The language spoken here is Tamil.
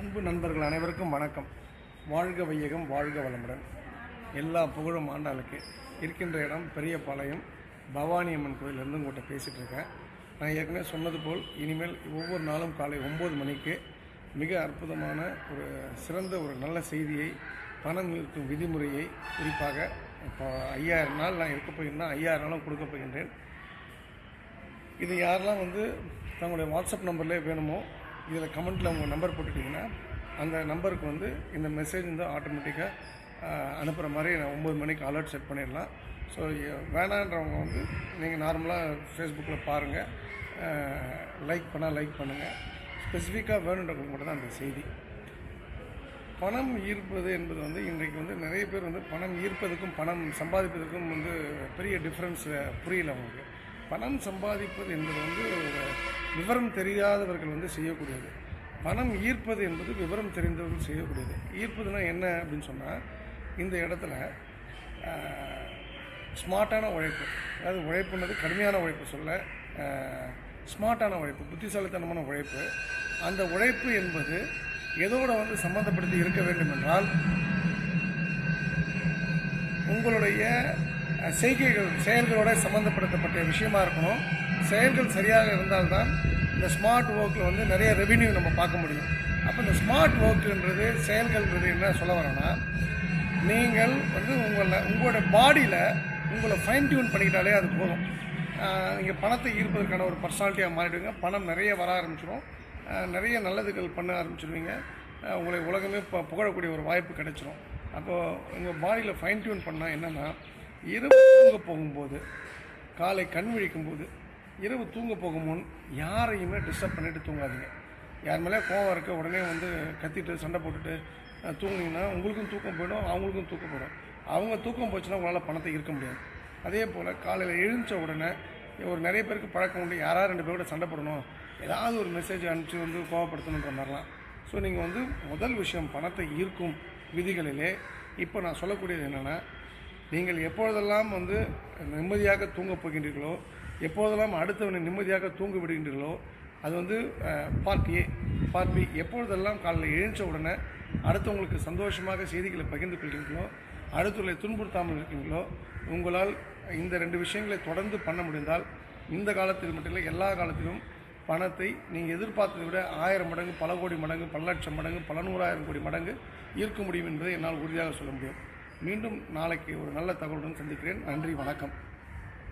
அன்பு நண்பர்கள் அனைவருக்கும் வணக்கம். வாழ்க வையகம் வாழ்க வளமுடன். எல்லா புகழும் ஆண்டாளுக்கு. இருக்கின்ற இடம் பெரியபாளையம். பவானி அம்மன் கோயிலிருந்து உங்கள்கிட்ட பேசிகிட்டு இருக்கேன். நான் ஏற்கனவே சொன்னது போல் இனிமேல் ஒவ்வொரு நாளும் காலை ஒம்பது மணிக்கு மிக அற்புதமான ஒரு சிறந்த ஒரு நல்ல செய்தியை பணம் ஈர்க்கும் விதிமுறையை குறிப்பாக இப்போ ஐயாயிரம் நாள் நான் இருக்க போயிருந்தேன் ஐயாயிரம் நாளும் கொடுக்க போகின்றேன். இது யாரெல்லாம் வந்து தங்களுடைய வாட்ஸ்அப் நம்பர்லேயே வேணுமோ இதில் கமெண்ட்டில் உங்கள் நம்பர் போட்டுட்டிங்கன்னா அந்த நம்பருக்கு வந்து இந்த மெசேஜ் வந்து ஆட்டோமேட்டிக்காக அனுப்புகிற மாதிரி நான் ஒம்பது மணிக்கு அலர்ட் செட் பண்ணிடலாம். ஸோ வேணான்றவங்க வந்து நீங்கள் நார்மலாக ஃபேஸ்புக்கில் பாருங்கள் லைக் பண்ணால் லைக் பண்ணுங்கள் ஸ்பெசிஃபிக்காக வேணுன்றவங்களுக்கு மட்டும் தான் அந்த செய்தி. பணம் ஈர்ப்பது என்பது வந்து இன்றைக்கு வந்து நிறைய பேர் வந்து பணம் ஈர்ப்பதுக்கும் பணம் சம்பாதிப்பதற்கும் வந்து பெரிய டிஃப்ரென்ஸ் புரியல அவங்களுக்கு. பணம் சம்பாதிப்பது என்பது வந்து ஒரு விவரம் தெரியாதவர்கள் வந்து செய்யக்கூடியது. பணம் ஈர்ப்பது என்பது விவரம் தெரிந்தவர்கள் செய்யக்கூடியது. ஈர்ப்பதுனா என்ன அப்படின்னு சொன்னால் இந்த இடத்துல ஸ்மார்ட்டான உழைப்பு. அதாவது உழைப்புன்றது கடுமையான உழைப்பு சொல்ல ஸ்மார்ட்டான உழைப்பு புத்திசாலித்தனமான உழைப்பு. அந்த உழைப்பு என்பது எதோட வந்து சம்மந்தப்படுத்தி இருக்க வேண்டும் என்றால் உங்களுடைய செய்கைகள் செயல்களோட சம்மந்தப்படுத்தப்பட்ட விஷயமா இருக்கணும். செயல்கள் சரியாக இருந்தால்தான் இந்த ஸ்மார்ட் ஒர்க்கில் வந்து நிறைய ரெவின்யூ நம்ம பார்க்க முடியும். அப்போ இந்த ஸ்மார்ட் ஒர்க்குன்றது செயல்கள்ன்றது என்ன சொல்ல வரேன்னா நீங்கள் வந்து உங்களை உங்களோட பாடியில் உங்களை ஃபைன் டியூன் பண்ணிக்கிட்டாலே அது போதும். நீங்கள் பணத்தை ஈர்ப்பதற்கான ஒரு பர்சனாலிட்டியாக மாறிடுவீங்க. பணம் நிறைய வர ஆரம்பிச்சிடும் நிறைய நல்லதுகள் பண்ண ஆரம்பிச்சிடுவீங்க உங்களை உலகமே ப புகழக்கூடிய ஒரு வாய்ப்பு கிடைச்சிரும். அப்போது உங்கள் பாடியில் ஃபைன் டியூன் பண்ணால் என்னென்னா இரவு தூங்க போகும்போது காலை கண் விழிக்கும் போது இரவு தூங்க போகும் முன் யாரையுமே டிஸ்டர்ப் பண்ணிவிட்டு தூங்காதீங்க. யார் மேலே கோவம் இருக்க உடனே வந்து கத்திட்டு சண்டை போட்டுட்டு தூங்குனீங்கன்னா உங்களுக்கும் தூக்கம் போயிடும் அவங்களுக்கும் தூக்கம் போயிடும். அவங்க தூக்கம் போச்சுன்னா உங்களால் பணத்தை இருக்க முடியாது. அதே போல் காலையில் எழுந்த உடனே ஒரு நிறைய பேருக்கு பழக்கம் உண்டு யாராவது ரெண்டு பேரோட சண்டை போடணும் ஏதாவது ஒரு மெசேஜ் அனுப்பிச்சு வந்து கோவப்படுத்தணுன்ற மாதிரிலாம். ஸோ நீங்கள் வந்து முதல் விஷயம் பணத்தை ஈர்க்கும் விதிகளிலே இப்போ நான் சொல்லக்கூடியது என்னென்னா நீங்கள் எப்பொழுதெல்லாம் வந்து நிம்மதியாக தூங்கப் போகின்றீர்களோ எப்பொழுதெல்லாம் அடுத்தவனை நிம்மதியாக தூங்க விடுகின்றீர்களோ அது வந்து பார்ட் ஏ பார்ட் பி எப்பொழுதெல்லாம் காலையில் எழுந்த உடனே அடுத்தவங்களுக்கு சந்தோஷமாக செய்திகளை பகிர்ந்து கொள்கிறீங்களோ அடுத்தவர்களை துன்புறுத்தாமல் இருக்கீங்களோ உங்களால் இந்த ரெண்டு விஷயங்களை தொடர்ந்து பண்ண முடிந்தால் இந்த காலத்தில் மட்டும் இல்லை எல்லா காலத்திலும் பணத்தை நீங்கள் எதிர்பார்த்ததை விட ஆயிரம் மடங்கு பல கோடி மடங்கு பல லட்சம் மடங்கு பல நூறாயிரம் கோடி மடங்கு ஈர்க்க முடியும் என்பதை என்னால் உறுதியாக சொல்ல முடியும். மீண்டும் நாளைக்கு ஒரு நல்ல தகவலுடன் சந்திக்கிறேன். நன்றி வணக்கம்.